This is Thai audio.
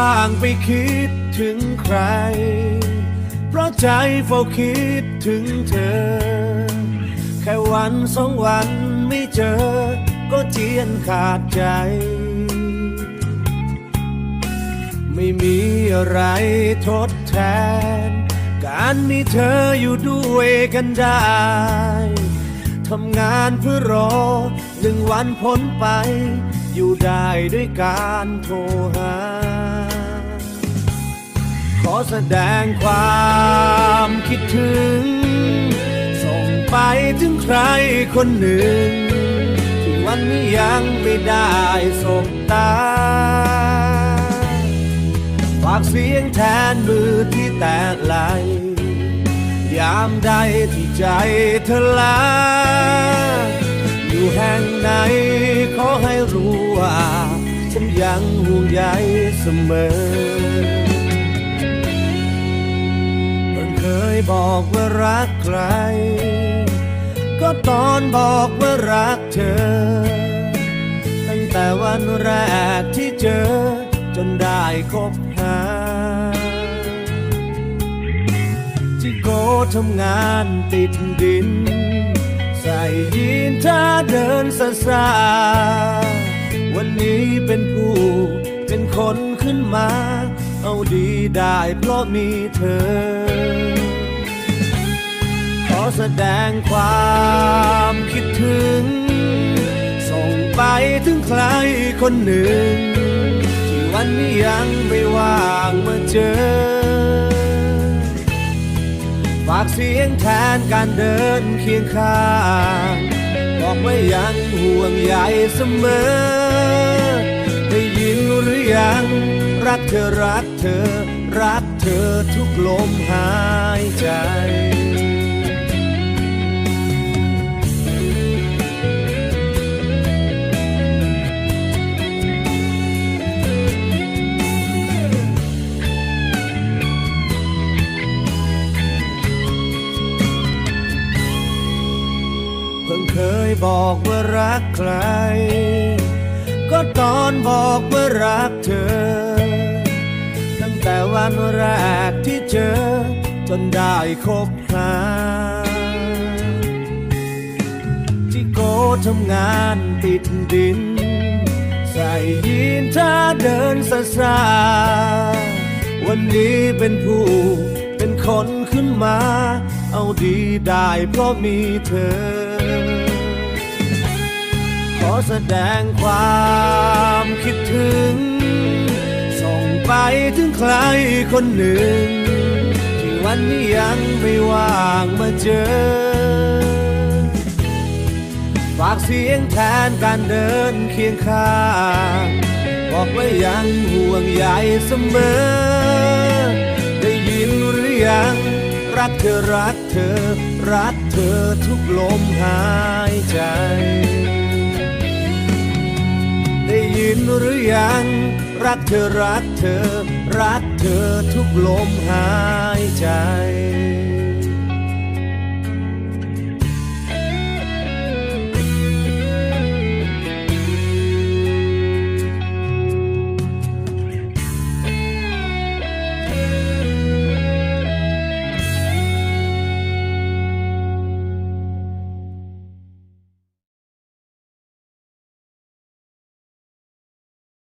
ว่างไปคิดถึงใคร เพราะใจเฝ้าคิดถึงเธอ แค่วันสองวันไม่เจอ ก็เจียนขาดใจ ไม่มีอะไรทดแทน การมีเธออยู่ด้วยกันได้ทำงานเพื่อรอหนึ่งวันพ้นไป อยู่ได้ด้วยการโทรหา แสดงความคิดถึง ส่งไปถึงใครคนหนึ่ง ที่วันนี้ยังไม่ได้สบตา ฝากเสียงแทนมือที่แตกไหลยามใดที่ใจเธอลา อยู่แห่งไหนขอให้รู้ว่า ฉันยังห่วงใยเสมอ บอกว่ารักใคร ก็ตอนบอกว่ารักเธอ ตั้งแต่วันแรกที่เจอ จนได้คบหา ที่โกทำงานติดดิน ใส่ยีนถ้าเดินซาซาวันนี้เป็นผู้เป็นคนขึ้นมา เอาดีได้เพราะมีเธอ แสดงความคิดถึง ส่งไปถึงใครคนหนึ่ง ที่วันนี้ยังไม่ว่างมาเจอ ฝากเสียงแทนการเดินเคียงข้าง บอกว่ายังห่วงใยเสมอ ได้ยินหรือยัง รักเธอรักเธอ รักเธอทุกลมหายใจ พิ่งเคยบอกว่ารักใคร ก็ตอนบอกว่ารักเธอ ตั้งแต่วันแรกที่เจอ จนได้คบหาที่โกทำงานติดดิน ใส่ยีนถ้าเดินซาซาวันนี้เป็นผู้เป็นคนขึ้นมา เอาดีได้เพราะมีเธอ แสดงความคิดถึง ส่งไปถึงใครคนหนึ่ง ที่วันนี้ยังไม่ว่างมาเจอ ฝากเสียงแทนการเดินเคียงข้างบอกว่ายังห่วงใยเสมอ ได้ยินหรือยังรักเธอรักเธอ รักเธอทุกลมหายใจ ยินหรือยัง รักเธอรักเธอ รักเธอทุกลมหายใจ